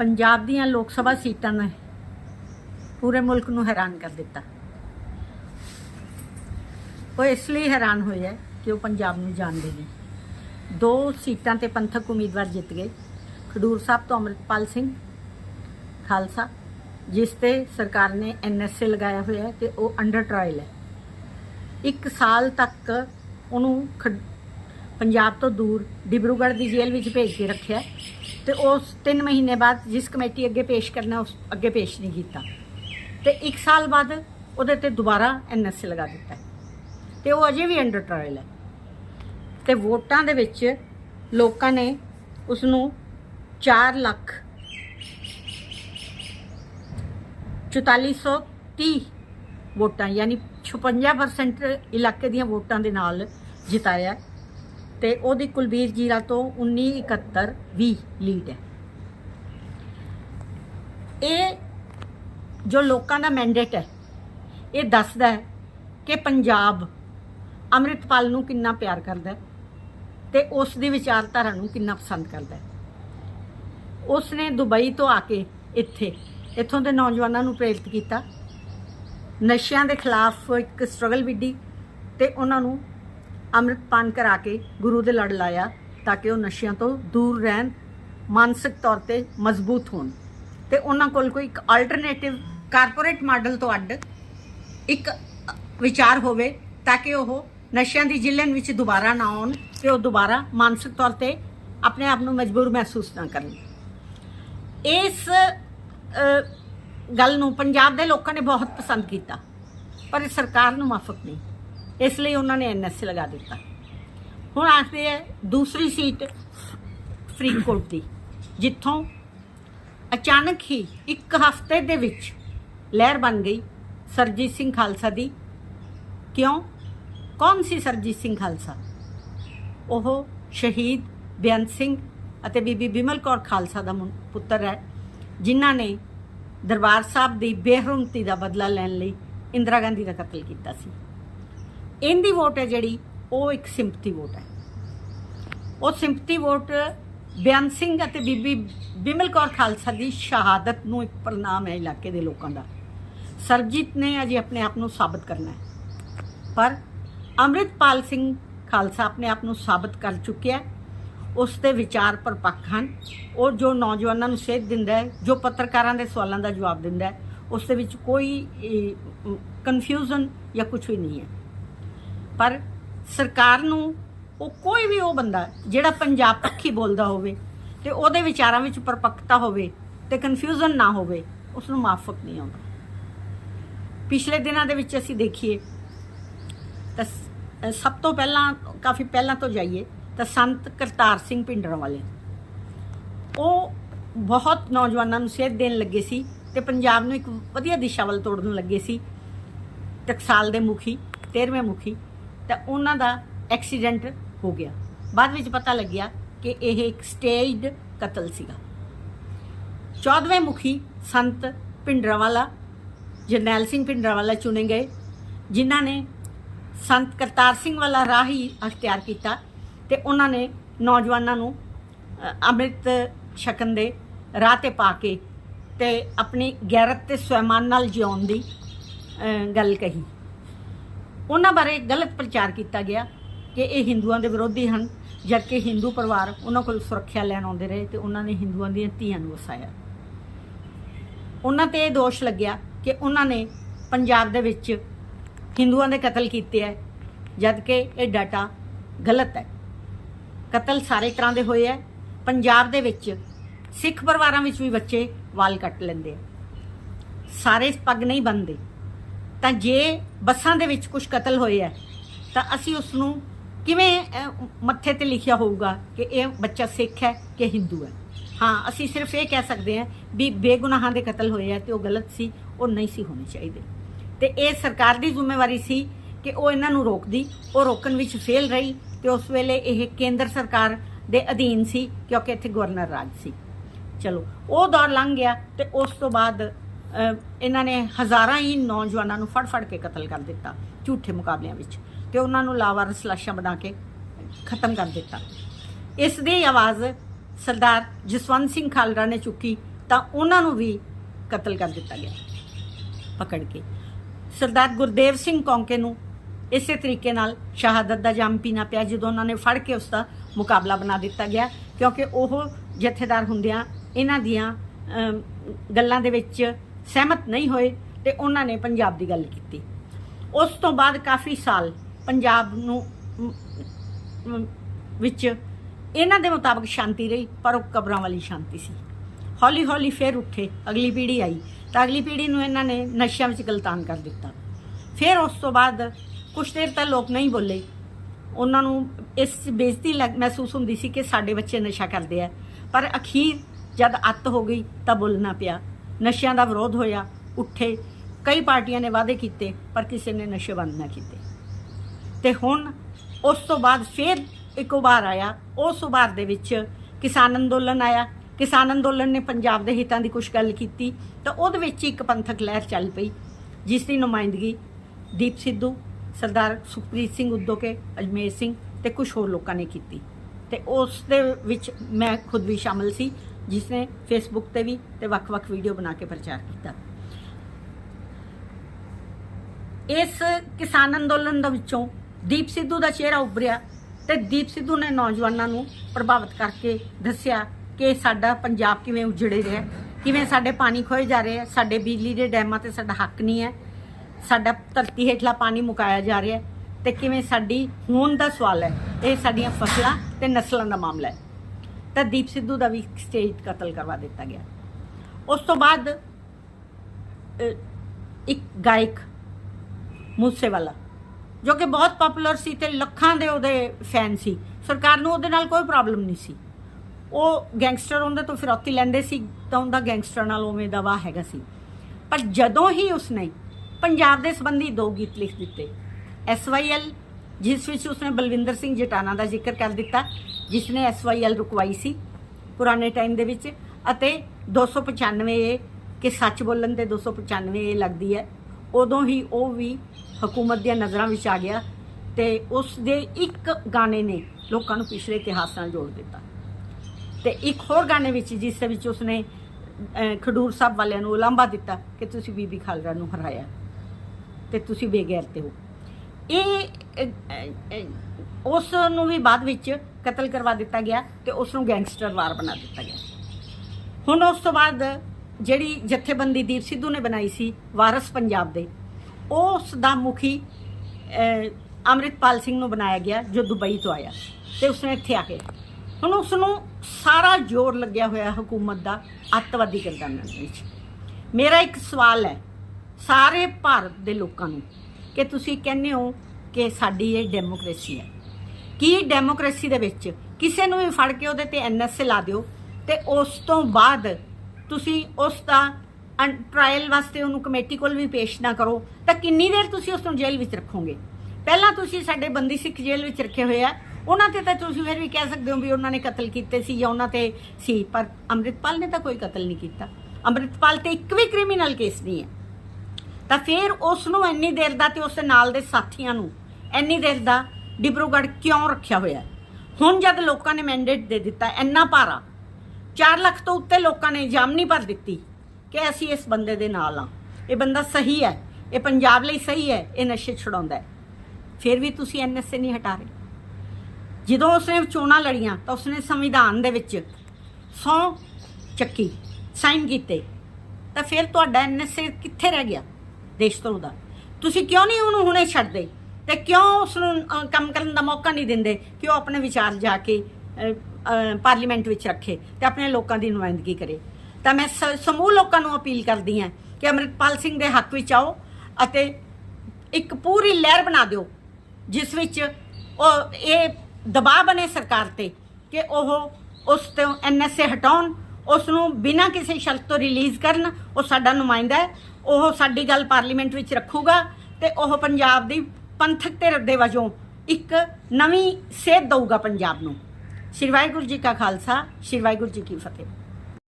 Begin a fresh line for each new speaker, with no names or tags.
ਪੰਜਾਬ ਦੀਆਂ ਲੋਕ ਸਭਾ ਸੀਟਾਂ ਨੇ ਪੂਰੇ ਮੁਲਕ ਨੂੰ ਹੈਰਾਨ ਕਰ ਦਿੱਤਾ। ਉਹ ਇਸ ਲਈ ਹੈਰਾਨ ਹੋਇਆ ਕਿ ਉਹ ਪੰਜਾਬ ਨੂੰ ਜਾਣਦੇ ਨਹੀਂ ਦੋ ਸੀਟਾਂ ਤੇ ਪੰਥਕ ਉਮੀਦਵਾਰ ਜਿੱਤ ਗਏ। ਖਡੂਰ ਸਾਹਿਬ ਤੋਂ ਅੰਮ੍ਰਿਤਪਾਲ ਸਿੰਘ ਖਾਲਸਾ, ਜਿਸ ਤੇ ਸਰਕਾਰ ਨੇ ਐਨਐਸਏ ਲਗਾਇਆ ਹੋਇਆ ਹੈ ਤੇ ਉਹ ਅੰਡਰ ਟ੍ਰਾਇਲ ਹੈ। ਇੱਕ ਸਾਲ ਤੱਕ ਉਹਨੂੰ ਖਡ- ਪੰਜਾਬ ਤੋਂ ਦੂਰ ਡਿਬਰੂਗੜ੍ਹ ਦੀ ਜੇਲ੍ਹ ਵਿੱਚ ਭੇਜ ਕੇ ਰੱਖਿਆ। ਤੇ ਉਸ 3 ਮਹੀਨੇ ਬਾਅਦ ਜਿਸ ਕਮੇਟੀ ਅੱਗੇ ਪੇਸ਼ ਕਰਨਾ, ਉਸ ਅੱਗੇ ਪੇਸ਼ ਨਹੀਂ ਕੀਤਾ। ਤੇ 1 ਸਾਲ ਬਾਅਦ ਉਹਦੇ ਤੇ ਦੁਬਾਰਾ ਐਨਐਸਏ ਲਗਾ ਦਿੱਤਾ। ਹੈ ਤੇ ਉਹ ਅਜੇ ਵੀ ਅੰਡਰ ਟ੍ਰਾਇਲ ਹੈ। ਤੇ ਵੋਟਾਂ ਦੇ ਵਿੱਚ ਲੋਕਾਂ ਨੇ ਉਸ ਨੂੰ 4 ਲੱਖ 4430 ਵੋਟਾਂ, ਯਾਨੀ 56% ਇਲਾਕੇ ਦੀਆਂ ਵੋਟਾਂ ਦੇ ਨਾਲ ਜਿਤਾਇਆ। ਤੇ ਉਹਦੀ ਕੁਲਬੀਰ ਜੀਰਾ ਤੋਂ 1971 20 ਲੀਡ ਹੈ। ਇਹ ਜੋ ਲੋਕਾਂ ਦਾ ਮੈਂਡੇਟ ਹੈ, ਇਹ ਦੱਸਦਾ ਹੈ ਕਿ ਪੰਜਾਬ ਅੰਮ੍ਰਿਤਪਾਲ ਨੂੰ ਕਿੰਨਾ ਪਿਆਰ ਕਰਦਾ ਹੈ ਤੇ ਉਸ ਦੀ ਵਿਚਾਰਧਾਰਾ ਨੂੰ ਕਿੰਨਾ ਪਸੰਦ ਕਰਦਾ ਹੈ। ਉਸ ਨੇ ਦੁਬਈ ਤੋਂ ਆ ਕੇ ਇੱਥੇ, ਇੱਥੋਂ ਦੇ ਨੌਜਵਾਨਾਂ ਨੂੰ ਪ੍ਰੇਰਿਤ ਕੀਤਾ। ਨਸ਼ਿਆਂ ਦੇ ਖਿਲਾਫ ਇੱਕ ਸਟਰਗਲ ਵਿੱਢੀ ਤੇ ਉਹਨਾਂ ਨੂੰ ਅੰਮ੍ਰਿਤਪਾਨ ਕਰਾ ਕੇ ਗੁਰੂ ਦੇ ਲੜ ਲਾਇਆ ਤਾਂ ਕਿ ਉਹ ਨਸ਼ਿਆਂ ਤੋਂ ਦੂਰ ਰਹਿਣ, ਮਾਨਸਿਕ ਤੌਰ ਤੇ ਮਜ਼ਬੂਤ ਹੋਣ। ਤੇ ਉਹਨਾਂ ਕੋਲ ਕੋਈ ਇੱਕ ਆਲਟਰਨੇਟਿਵ ਕਾਰਪੋਰੇਟ ਮਾਡਲ ਤੋਂ ਅੱਡ ਇੱਕ ਵਿਚਾਰ ਹੋਵੇ ਤਾਂ ਕਿ ਉਹ ਨਸ਼ਿਆਂ ਦੀ ਜਿਲਨ ਵਿੱਚ ਦੁਬਾਰਾ ਨਾ ਆਉਣ ਤੇ ਉਹ ਦੁਬਾਰਾ ਮਾਨਸਿਕ ਤੌਰ ਤੇ ਆਪਣੇ ਆਪ ਨੂੰ ਮਜਬੂਰ ਮਹਿਸੂਸ ਨਾ ਕਰਨ। ਇਸ ਗੱਲ ਨੂੰ ਪੰਜਾਬ ਦੇ ਲੋਕਾਂ ਨੇ ਬਹੁਤ ਪਸੰਦ ਕੀਤਾ, ਪਰ ਇਹ ਸਰਕਾਰ ਨੂੰ ਮਾਫਕ ਨਹੀਂ। ਇਸ ਲਈ ਉਹਨਾਂ ਨੇ ਐਨਐਸਏ ਲਗਾ ਦਿੱਤਾ। ਹੁਣ ਆਖਦੇ ਹੈ ਦੂਸਰੀ ਸੀਟ ਫਰੀਦਕੋਟ ਦੀ, ਜਿੱਥੋਂ ਅਚਾਨਕ ਹੀ ਇੱਕ ਹਫ਼ਤੇ ਦੇ ਵਿੱਚ ਲਹਿਰ ਬਣ ਗਈ ਸਰਜੀਤ ਸਿੰਘ ਖਾਲਸਾ ਦੀ। ਕਿਉਂ? ਕੌਣ ਸੀ ਸਰਜੀਤ ਸਿੰਘ ਖਾਲਸਾ? ਉਹ ਸ਼ਹੀਦ ਬੇਅੰਤ ਸਿੰਘ ਅਤੇ ਬੀਬੀ ਬਿਮਲ ਕੌਰ ਖਾਲਸਾ ਦਾ ਮੁੰ- ਪੁੱਤਰ ਹੈ, ਜਿਨ੍ਹਾਂ ਨੇ ਦਰਬਾਰ ਸਾਹਿਬ ਦੀ ਬੇਹਰਮਤੀ ਦਾ ਬਦਲਾ ਲੈਣ ਲਈ ਇੰਦਰਾ ਗਾਂਧੀ ਦਾ ਕਤਲ ਕੀਤਾ ਸੀ। ਇਹਦੀ ਵੋਟ ਹੈ ਜਿਹੜੀ, ਉਹ ਇੱਕ ਸਿੰਪਥੀ ਵੋਟ ਹੈ। ਉਹ ਸਿੰਪਥੀ ਵੋਟ ਬੇਅੰਤ ਸਿੰਘ ਅਤੇ ਬੀਬੀ ਬਿਮਲ ਕੌਰ ਖਾਲਸਾ ਦੀ ਸ਼ਹਾਦਤ ਨੂੰ ਇੱਕ ਪ੍ਰਣਾਮ ਹੈ ਇਲਾਕੇ ਦੇ ਲੋਕਾਂ ਦਾ। ਸਰਜੀਤ ਨੇ ਅਜੇ ਆਪਣੇ ਆਪ ਨੂੰ ਸਾਬਤ ਕਰਨਾ ਹੈ। ਪਰ ਅੰਮ੍ਰਿਤਪਾਲ ਸਿੰਘ ਖਾਲਸਾ ਆਪਣੇ ਆਪ ਨੂੰ ਸਾਬਤ ਕਰ ਚੁੱਕਿਆ ਹੈ। ਉਸ ਦੇ ਵਿਚਾਰ ਪਰਪੱਕ ਹਨ। ਉਹ ਜੋ ਨੌਜਵਾਨਾਂ ਨੂੰ ਸੇਧ ਦਿੰਦਾ ਹੈ, ਜੋ ਪੱਤਰਕਾਰਾਂ ਦੇ ਸਵਾਲਾਂ ਦਾ ਜਵਾਬ ਦਿੰਦਾ ਹੈ, ਉਸ ਦੇ ਵਿੱਚ ਕੋਈ ਕਨਫਿਊਜ਼ਨ ਜਾਂ ਕੁਝ ਵੀ ਨਹੀਂ ਹੈ। ਪਰ ਸਰਕਾਰ ਨੂੰ ਉਹ ਕੋਈ ਵੀ ਉਹ ਬੰਦਾ ਜਿਹੜਾ ਪੰਜਾਬ ਪੱਖੀ ਬੋਲਦਾ ਹੋਵੇ ਤੇ ਉਹਦੇ ਵਿਚਾਰਾਂ ਵਿੱਚ ਪਰਪੱਕਤਾ ਹੋਵੇ ਤੇ ਕਨਫਿਊਜ਼ਨ ਨਾ ਹੋਵੇ ਉਸ ਨੂੰ ਮਾਫਕ ਨਹੀਂ ਆਉਂਦਾ। ਪਿਛਲੇ ਦਿਨਾਂ ਦੇ ਵਿੱਚ ਅਸੀਂ ਦੇਖੀਏ ਤਾਂ ਸਭ ਤੋਂ ਪਹਿਲਾਂ, ਕਾਫੀ ਪਹਿਲਾਂ ਤੋਂ ਜਾਈਏ ਤਾਂ ਸੰਤ ਕਰਤਾਰ ਸਿੰਘ ਭਿੰਡਰਾਂ ਵਾਲੇ। ਉਹ ਬਹੁਤ ਨੌਜਵਾਨਾਂ ਨੂੰ ਸੇਧ ਦੇਣ ਲੱਗੇ ਸੀ ਤੇ ਪੰਜਾਬ ਨੂੰ ਇੱਕ ਵਧੀਆ ਦਿਸ਼ਾ ਵੱਲ ਤੋੜਨ ਲੱਗੇ ਸੀ। ਟਕਸਾਲ ਦੇ ਮੁਖੀ 13ਵੇਂ ਮੁਖੀ। ਤਾਂ ਉਹਨਾਂ ਦਾ ਐਕਸੀਡੈਂਟ ਹੋ ਗਿਆ। ਬਾਅਦ ਵਿੱਚ ਪਤਾ ਲੱਗਿਆ ਕਿ ਇਹ ਇੱਕ ਸਟੇਜਡ ਕਤਲ ਸੀਗਾ। 14ਵੇਂ ਮੁਖੀ ਸੰਤ ਭਿੰਡਰਾਂਵਾਲਾ, ਜਰਨੈਲ ਸਿੰਘ ਭਿੰਡਰਾਂਵਾਲਾ ਚੁਣੇ ਗਏ, ਜਿਨ੍ਹਾਂ ਨੇ ਸੰਤ ਕਰਤਾਰ ਸਿੰਘ ਵਾਲਾ ਰਾਹ ਹੀ ਅਖਤਿਆਰ ਕੀਤਾ ਤੇ ਉਹਨਾਂ ਨੇ ਨੌਜਵਾਨਾਂ ਨੂੰ ਅੰਮ੍ਰਿਤ ਛਕਣ ਦੇ ਰਾਹ ਤੇ ਪਾ ਕੇ ਤੇ ਆਪਣੀ ਗੈਰਤ ਤੇ ਸਵੈਮਾਨ ਨਾਲ ਜਿਉਣ ਦੀ ਗੱਲ ਕਹੀ। ਉਹਨਾਂ ਬਾਰੇ ਗਲਤ ਪ੍ਰਚਾਰ ਕੀਤਾ ਗਿਆ ਕਿ ਇਹ ਹਿੰਦੂਆਂ ਦੇ ਵਿਰੋਧੀ ਹਨ ਜਦਕਿ ਹਿੰਦੂ ਪਰਿਵਾਰ ਉਹਨਾਂ ਕੋਲ ਸੁਰੱਖਿਆ ਲੈਣ ਆਉਂਦੇ ਰਹੇ ਤੇ ਉਹਨਾਂ ਨੇ ਹਿੰਦੂਆਂ ਦੀਆਂ ਧੀਆਂ ਨੂੰ ਵਸਾਇਆ। ਉਹਨਾਂ ਤੇ ਇਹ ਦੋਸ਼ ਲੱਗਿਆ ਕਿ ਉਹਨਾਂ ਨੇ ਪੰਜਾਬ ਦੇ ਵਿੱਚ ਹਿੰਦੂਆਂ ਦੇ ਕਤਲ ਕੀਤੇ ਹੈ ਜਦਕਿ ਇਹ ਡਾਟਾ ਗਲਤ ਹੈ ਕਤਲ ਸਾਰੇ ਤਰ੍ਹਾਂ ਦੇ ਹੋਏ ਹੈ ਪੰਜਾਬ ਦੇ ਵਿੱਚ ਸਿੱਖ ਪਰਿਵਾਰਾਂ ਵਿੱਚ ਵੀ ਬੱਚੇ ਵਾਲ ਕੱਟ ਲੈਂਦੇ ਆ ਸਾਰੇ ਪੱਗ ਨਹੀਂ ਬੰਨਦੇ। ਤਾਂ ਜੇ ਬੱਸਾਂ ਦੇ ਵਿੱਚ ਕੁਝ ਕਤਲ ਹੋਏ ਹੈ ਤਾਂ ਅਸੀਂ ਉਸ ਨੂੰ ਕਿਵੇਂ ਮੱਥੇ ਤੇ ਲਿਖਿਆ ਹੋਊਗਾ ਕਿ ਇਹ ਬੱਚਾ ਸਿੱਖ ਹੈ ਕਿ ਹਿੰਦੂ ਹੈ? ਹਾਂ, ਅਸੀਂ ਸਿਰਫ ਇਹ ਕਹਿ ਸਕਦੇ ਹਾਂ ਵੀ ਬੇਗੁਨਾਹਾਂ ਦੇ ਕਤਲ ਹੋਏ ਹੈ ਤੇ ਉਹ ਗਲਤ ਸੀ, ਉਹ ਨਹੀਂ ਸੀ ਹੋਣੇ ਚਾਹੀਦੇ। ਤੇ ਇਹ ਸਰਕਾਰ ਦੀ ਜ਼ਿੰਮੇਵਾਰੀ ਸੀ ਕਿ ਉਹ ਇਹਨਾਂ ਨੂੰ ਰੋਕਦੀ, ਉਹ ਰੋਕਣ ਵਿੱਚ ਫੇਲ ਰਹੀ ਤੇ ਉਸ ਵੇਲੇ ਇਹ ਕੇਂਦਰ ਸਰਕਾਰ ਦੇ ਅਧੀਨ ਸੀ ਕਿਉਂਕਿ ਇੱਥੇ ਗਵਰਨਰ ਰਾਜ ਸੀ। ਚਲੋ, ਉਹ ਦੌਰ ਲੰਘ ਗਿਆ ਤੇ ਉਸ ਤੋਂ ਬਾਅਦ ਇਹਨਾਂ ਨੇ ਹਜ਼ਾਰਾਂ ਹੀ ਨੌਜਵਾਨਾਂ ਨੂੰ ਫੜ ਫੜ ਕੇ ਕਤਲ ਕਰ ਦਿੱਤਾ, ਝੂਠੇ ਮੁਕਾਬਲਿਆਂ ਵਿੱਚ। ਤੇ ਉਹਨਾਂ ਨੂੰ ਲਾਵਾਰਸ ਲਾਸ਼ਾਂ ਬਣਾ ਕੇ ਖਤਮ ਕਰ ਦਿੱਤਾ। ਇਸ ਦੀ ਆਵਾਜ਼ ਸਰਦਾਰ ਜਸਵੰਤ ਸਿੰਘ ਖਾਲੜਾ ਨੇ ਚੁੱਕੀ, ਤਾਂ ਉਹਨਾਂ ਨੂੰ ਵੀ ਕਤਲ ਕਰ ਦਿੱਤਾ ਗਿਆ, ਪਕੜ ਕੇ। ਸਰਦਾਰ ਗੁਰਦੇਵ ਸਿੰਘ ਕੌਂਕੇ ਨੂੰ ਇਸੇ ਤਰੀਕੇ ਨਾਲ ਸ਼ਹਾਦਤ ਦਾ ਜਾਮ ਪੀਣਾ ਪਿਆ, ਜਦੋਂ ਉਹਨਾਂ ਨੇ ਫੜ ਕੇ ਉਸ ਦਾ ਮੁਕਾਬਲਾ ਬਣਾ ਦਿੱਤਾ ਗਿਆ, ਕਿਉਂਕਿ ਉਹ ਜਥੇਦਾਰ ਹੁੰਦਿਆਂ ਇਹਨਾਂ ਦੀਆਂ ਗੱਲਾਂ ਦੇ ਵਿੱਚ ਸਹਿਮਤ ਨਹੀਂ ਹੋਏ ਤੇ ਉਹਨਾਂ ਨੇ ਪੰਜਾਬ ਦੀ ਗੱਲ ਕੀਤੀ। ਉਸ ਤੋਂ ਬਾਅਦ ਕਾਫੀ ਸਾਲ ਪੰਜਾਬ ਨੂੰ ਵਿੱਚ ਇਹਨਾਂ ਦੇ ਮੁਤਾਬਕ ਸ਼ਾਂਤੀ ਰਹੀ, ਪਰ ਉਹ ਕਬਰਾਂ ਵਾਲੀ ਸ਼ਾਂਤੀ ਸੀ। ਹੌਲੀ ਹੌਲੀ ਫੇਰ ਉੱਠੇ, ਅਗਲੀ ਪੀੜ੍ਹੀ ਆਈ ਤਾਂ ਅਗਲੀ ਪੀੜ੍ਹੀ ਨੂੰ ਇਹਨਾਂ ਨੇ ਨਸ਼ਿਆਂ ਵਿੱਚ ਗਲਤਾਨ ਕਰ ਦਿੱਤਾ। ਫਿਰ ਉਸ ਤੋਂ ਬਾਅਦ ਕੁਛ ਦੇਰ ਤੱਕ ਲੋਕ ਨਹੀਂ ਬੋਲੇ। ਉਹਨਾਂ ਨੂੰ ਇਸ 'ਚ ਬੇਇੱਜ਼ਤੀ ਮਹਿਸੂਸ ਹੁੰਦੀ ਸੀ ਕਿ ਸਾਡੇ ਬੱਚੇ ਨਸ਼ਾ ਕਰਦੇ ਆ। ਪਰ ਅਖੀਰ ਜਦ ਅੱਤ ਹੋ ਗਈ ਤਾਂ ਬੋਲਣਾ ਪਿਆ ਨਸ਼ਿਆਂ ਦਾ ਵਿਰੋਧ ਹੋਇਆ, ਉੱਠੇ। ਕਈ ਪਾਰਟੀਆਂ ਨੇ ਵਾਅਦੇ ਕੀਤੇ, ਪਰ ਕਿਸੇ ਨੇ ਨਸ਼ੇ ਬੰਦ ਨਾ ਕੀਤੇ। ਤੇ ਹੁਣ ਉਸ ਤੋਂ ਬਾਅਦ ਫਿਰ ਇੱਕ ਉਭਾਰ ਆਇਆ। ਉਸ ਉਭਾਰ ਦੇ ਵਿੱਚ ਕਿਸਾਨ ਅੰਦੋਲਨ ਆਇਆ। ਕਿਸਾਨ ਅੰਦੋਲਨ ਨੇ ਪੰਜਾਬ ਦੇ ਹਿੱਤਾਂ ਦੀ ਕੁਝ ਗੱਲ ਕੀਤੀ। ਤਾਂ ਉਹਦੇ ਵਿੱਚ ਇੱਕ ਪੰਥਕ ਲਹਿਰ ਚੱਲ ਪਈ, ਜਿਸ ਦੀ ਨੁਮਾਇੰਦਗੀ ਦੀਪ ਸਿੱਧੂ, ਸਰਦਾਰ ਸੁਖਪ੍ਰੀਤ ਸਿੰਘ ਉਦੋਕੇ ਅਜਮੇਰ ਸਿੰਘ ਤੇ ਕੁਝ ਹੋਰ ਲੋਕਾਂ ਨੇ ਕੀਤੀ। ਤੇ ਉਸ ਦੇ ਵਿੱਚ ਮੈਂ ਖੁਦ ਵੀ ਸ਼ਾਮਲ ਸੀ। ਜਿਸ ਨੇ ਫੇਸਬੁੱਕ ਤੇ ਵੀ ਤੇ ਵੱਖ-ਵੱਖ ਵੀਡੀਓ ਬਣਾ ਕੇ ਪ੍ਰਚਾਰ ਕੀਤਾ। ਇਸ ਕਿਸਾਨ ਅੰਦੋਲਨ ਦੇ ਵਿੱਚੋਂ ਦੀਪ ਸਿੱਧੂ ਦਾ ਚਿਹਰਾ ਉੱਭਰਿਆ ਤੇ ਦੀਪ ਸਿੱਧੂ ਨੇ ਨੌਜਵਾਨਾਂ ਨੂੰ ਪ੍ਰਭਾਵਿਤ ਕਰਕੇ ਦੱਸਿਆ ਕਿ ਸਾਡਾ ਪੰਜਾਬ ਕਿਵੇਂ ਉਜੜੇ ਰਿਹਾ ਕਿਵੇਂ ਸਾਡੇ ਪਾਣੀ ਖੋਏ ਜਾ ਰਹੇ ਆ ਸਾਡੇ ਬਿਜਲੀ ਦੇ ਡੈਮਾਂ ਤੇ ਸਾਡਾ ਹੱਕ ਨਹੀਂ ਹੈ, ਸਾਡਾ ਧਰਤੀ ਹੇਠਲਾ ਪਾਣੀ ਮੁਕਾਇਆ ਜਾ ਰਿਹਾ ਹੈ ਤੇ ਕਿਵੇਂ ਸਾਡੀ ਹੋਣ ਦਾ ਸਵਾਲ ਹੈ, ਇਹ ਸਾਡੀਆਂ ਫਸਲਾਂ ਤੇ ਨਸਲਾਂ ਦਾ ਮਾਮਲਾ ਹੈ। ਤਾਂ ਦੀਪ ਸਿੱਧੂ ਦਾ ਵੀ ਸਟੇਜ ਕਤਲ ਕਰਵਾ ਦਿੱਤਾ ਗਿਆ। ਉਸ ਤੋਂ ਬਾਅਦ ਇੱਕ ਗਾਇਕ ਮੂਸੇਵਾਲਾ, ਜੋ ਕਿ ਬਹੁਤ ਪਪੂਲਰ ਸੀ ਤੇ ਲੱਖਾਂ ਦੇ ਉਹਦੇ ਫੈਨ ਸੀ। ਸਰਕਾਰ ਨੂੰ ਉਹਦੇ ਨਾਲ ਕੋਈ ਪ੍ਰੋਬਲਮ ਨਹੀਂ ਸੀ। ਉਹ ਗੈਂਗਸਟਰ ਉਹਦੇ ਤੋਂ ਫਿਰੌਤੀ ਲੈਂਦੇ ਸੀ ਤਾਂ ਉਹਦਾ ਗੈਂਗਸਟਰ ਨਾਲ ਉਵੇਂ ਦਾ ਵਾਹ ਹੈਗਾ ਸੀ। ਪਰ ਜਦੋਂ ਹੀ ਉਸਨੇ ਪੰਜਾਬ ਦੇ ਸੰਬੰਧੀ ਦੋ ਗੀਤ ਲਿਖ ਦਿੱਤੇ ਐਸਵਾਈਐਲ ਜਿਸ ਵਿੱਚ ਉਸਨੇ ਬਲਵਿੰਦਰ ਸਿੰਘ ਜਟਾਨਾ ਦਾ ਜ਼ਿਕਰ ਕਰ ਦਿੱਤਾ ਜਿਸ ਨੇ ਐਸਵਾਈਐਲ ਰੁਕਵਾਈ ਸੀ ਪੁਰਾਣੇ ਟਾਈਮ ਦੇ ਵਿੱਚ, ਅਤੇ 295 ਏ ਕਿ ਸੱਚ ਬੋਲਣ ਤੇ 295 ਏ ਲੱਗਦੀ ਹੈ, ਉਦੋਂ ਹੀ ਉਹ ਵੀ ਹਕੂਮਤ ਦੀਆਂ ਨਜ਼ਰਾਂ ਵਿੱਚ ਆ ਗਿਆ ਤੇ ਉਸ ਦੇ ਇੱਕ ਗਾਣੇ ਨੇ ਲੋਕਾਂ ਨੂੰ ਪਿਛਲੇ ਇਤਿਹਾਸ ਨਾਲ ਜੋੜ ਦਿੱਤਾ। ਤੇ ਇੱਕ ਹੋਰ ਗਾਣੇ ਵਿੱਚ, ਜਿਸ ਦੇ ਵਿੱਚ ਉਸਨੇ ਖਡੂਰ ਸਾਹਿਬ ਵਾਲਿਆਂ ਨੂੰ ਉਲਾਂਭਾ ਦਿੱਤਾ ਕਿ ਤੁਸੀਂ ਬੀਬੀ ਖਾਲੜਾ ਨੂੰ ਹਰਾਇਆ ਤੇ ਤੁਸੀਂ ਬੇਗੈਰਤੇ ਹੋ। ਇਹ ਉਸ ਨੂੰ ਵੀ ਬਾਅਦ ਵਿੱਚ ਕਤਲ ਕਰਵਾ ਦਿੱਤਾ ਗਿਆ ਤੇ ਉਸ ਨੂੰ ਗੈਂਗਸਟਰ ਵਾਰ ਬਣਾ ਦਿੱਤਾ ਗਿਆ। ਹੁਣ ਉਸ ਤੋਂ ਬਾਅਦ ਜਿਹੜੀ ਜਥੇਬੰਦੀ ਦੀਪ ਸਿੱਧੂ ਨੇ ਬਣਾਈ ਸੀ ਵਾਰਸ ਪੰਜਾਬ ਦੇ ਉਸ ਦਾ ਮੁਖੀ ਅਹ, ਅੰਮ੍ਰਿਤਪਾਲ ਸਿੰਘ ਨੂੰ ਬਣਾਇਆ ਗਿਆ ਜੋ ਦੁਬਈ ਤੋਂ ਆਇਆ ਤੇ ਉਸਨੇ ਇੱਥੇ ਆ ਕੇ। ਹੁਣ ਉਸ ਨੂੰ ਸਾਰਾ ਜ਼ੋਰ ਲੱਗਿਆ ਹੋਇਆ ਹਕੂਮਤ ਦਾ ਅੱਤਵਾਦੀ ਗਰਦਾਨਾਂ ਵਿੱਚ। ਮੇਰਾ ਇੱਕ ਸਵਾਲ ਹੈ ਸਾਰੇ ਭਾਰਤ ਦੇ ਲੋਕਾਂ ਨੂੰ ਕਿ ਤੁਸੀਂ ਕਹਿੰਦੇ ਹੋ ਕਿ ਸਾਡੀ ਇਹ ਡੈਮੋਕ੍ਰੇਸੀ ਹੈ। ਕੀ ਡੈਮੋਕ੍ਰੇਸੀ ਦੇ ਵਿੱਚ ਕਿਸੇ ਨੂੰ ਵੀ ਫੜ ਕੇ ਉਹਦੇ ਤੇ ਐਨਐਸਏ ਲਾ ਦਿਓ ਤੇ ਉਸ ਤੋਂ ਬਾਅਦ ਤੁਸੀਂ ਉਸ ਦਾ ਟ੍ਰਾਇਲ ਵਾਸਤੇ ਉਹਨੂੰ ਕਮੇਟੀ ਕੋਲ ਵੀ ਪੇਸ਼ ਨਾ ਕਰੋ, ਤਾਂ ਕਿੰਨੀ ਦੇਰ ਤੁਸੀਂ ਉਸ ਨੂੰ ਜੇਲ੍ਹ ਵਿੱਚ ਰੱਖੋਗੇ? ਪਹਿਲਾਂ ਤੁਸੀਂ ਸਾਡੇ ਬੰਦੀ ਸਿੱਖ ਜੇਲ੍ਹ ਵਿੱਚ ਰੱਖੇ ਹੋਏ ਆ, ਉਹਨਾਂ ਤੇ ਤਾਂ ਤੁਸੀਂ ਫਿਰ ਵੀ ਕਹਿ ਸਕਦੇ ਹੋ ਵੀ ਉਹਨਾਂ ਨੇ ਕਤਲ ਕੀਤੇ ਸੀ ਜਾਂ ਉਹਨਾਂ ਤੇ ਸੀ, ਪਰ ਅੰਮ੍ਰਿਤਪਾਲ ਨੇ ਤਾਂ ਕੋਈ ਕਤਲ ਨਹੀਂ ਕੀਤਾ। ਅੰਮ੍ਰਿਤਪਾਲ ਤੇ ਇੱਕ ਵੀ ਕ੍ਰਿਮੀਨਲ ਕੇਸ ਨਹੀਂ ਹੈ। ਤਾਂ ਫਿਰ ਉਸ ਨੂੰ ਇੰਨੀ ਦੇਰ ਦਾ ਤੇ ਉਸ ਨਾਲ ਦੇ ਸਾਥੀਆਂ ਨੂੰ ਇੰਨੀ ਦੇਰ ਦਾ ਡਿਬਰੂਗੜ੍ਹ ਕਿਉਂ ਰੱਖਿਆ ਹੋਇਆ ਹੁਣ ਜਦ ਲੋਕਾਂ ਨੇ ਮੈਂਡੇਟ ਦੇ ਦਿੱਤਾ ਇੰਨਾ ਭਾਰਾ 4 ਲੱਖ ਤੋਂ ਉੱਤੇ ਲੋਕਾਂ ਨੇ ਜਾਮਨੀ ਭਰ ਦਿੱਤੀ ਕਿ ਅਸੀਂ ਇਸ ਬੰਦੇ ਦੇ ਨਾਲ ਆ ਇਹ ਬੰਦਾ ਸਹੀ ਹੈ, ਇਹ ਪੰਜਾਬ ਲਈ ਸਹੀ ਹੈ, ਇਹ ਨਸ਼ੇ ਛੁਡਾਉਂਦਾ ਹੈ। ਫਿਰ ਵੀ ਤੁਸੀਂ ਐਨਐਸਏ ਨਹੀਂ ਹਟਾ ਰਹੇ। ਜਦੋਂ ਉਸਨੇ ਚੋਣਾਂ ਲੜੀਆਂ ਤਾਂ ਉਸਨੇ ਸੰਵਿਧਾਨ ਦੇ ਵਿੱਚ ਸੌ ਚੱਕੀ, ਸਾਈਨ ਕੀਤੇ। ਤਾਂ ਫਿਰ ਤੁਹਾਡਾ ਐਨਐਸਏ ਕਿੱਥੇ ਰਹਿ ਗਿਆ? ਦੇਸ਼ ਤੋਂ ਦਾ ਤੁਸੀਂ ਕਿਉਂ ਨਹੀਂ ਉਹਨੂੰ ਹੁਣੇ ਛੱਡਦੇ? ਤੇ ਕਿਉਂ ਉਸ ਨੂੰ ਕੰਮ ਕਰਨ ਦਾ ਮੌਕਾ ਨਹੀਂ ਦਿੰਦੇ? ਕਿ ਉਹ ਆਪਣੇ ਵਿਚਾਰ ਜਾ ਕੇ ਪਾਰਲੀਮੈਂਟ ਵਿੱਚ ਰੱਖੇ ਤੇ ਆਪਣੇ ਲੋਕਾਂ ਦੀ ਨੁਮਾਇੰਦਗੀ ਕਰੇ? ਤਾਂ ਮੈਂ ਸ- ਸਮੂਹ ਲੋਕਾਂ ਨੂੰ ਅਪੀਲ ਕਰਦੀ ਹਾਂ ਕਿ ਅੰਮ੍ਰਿਤਪਾਲ ਸਿੰਘ ਦੇ ਹੱਕ ਵਿੱਚ ਆਓ ਅਤੇ ਇੱਕ ਪੂਰੀ ਲਹਿਰ ਬਣਾ ਦਿਓ, ਜਿਸ ਵਿੱਚ ਉਹ, ਇਹ ਦਬਾਅ ਬਣੇ ਸਰਕਾਰ ਤੇ ਕਿ ਉਹ ਉਸ ਤੋਂ ਐਨਐਸਏ ਹਟਾਉਣ ਉਸ ਨੂੰ ਬਿਨਾਂ ਕਿਸੇ ਸ਼ਰਤ ਤੋਂ ਰਿਲੀਜ਼ ਕਰਨ, ਉਹ ਸਾਡਾ ਨੁਮਾਇੰਦਾ ਹੈ। ਉਹ ਸਾਡੀ ਗੱਲ ਪਾਰਲੀਮੈਂਟ ਵਿੱਚ ਰੱਖੂਗਾ ਤੇ ਉਹ ਪੰਜਾਬ ਦੀ ਪੰਥਕ ਧਿਰ ਦੇ ਵਜੋਂ ਇੱਕ ਨਵੀਂ ਸੇਧ ਦਊਗਾ ਪੰਜਾਬ ਨੂੰ। ਸ਼੍ਰੀ ਵਾਹਿਗੁਰੂ ਜੀ ਕਾ ਖਾਲਸਾ, ਸ਼੍ਰੀ ਵਾਹਿਗੁਰੂ ਜੀ ਕੀ ਫਤਿਹ।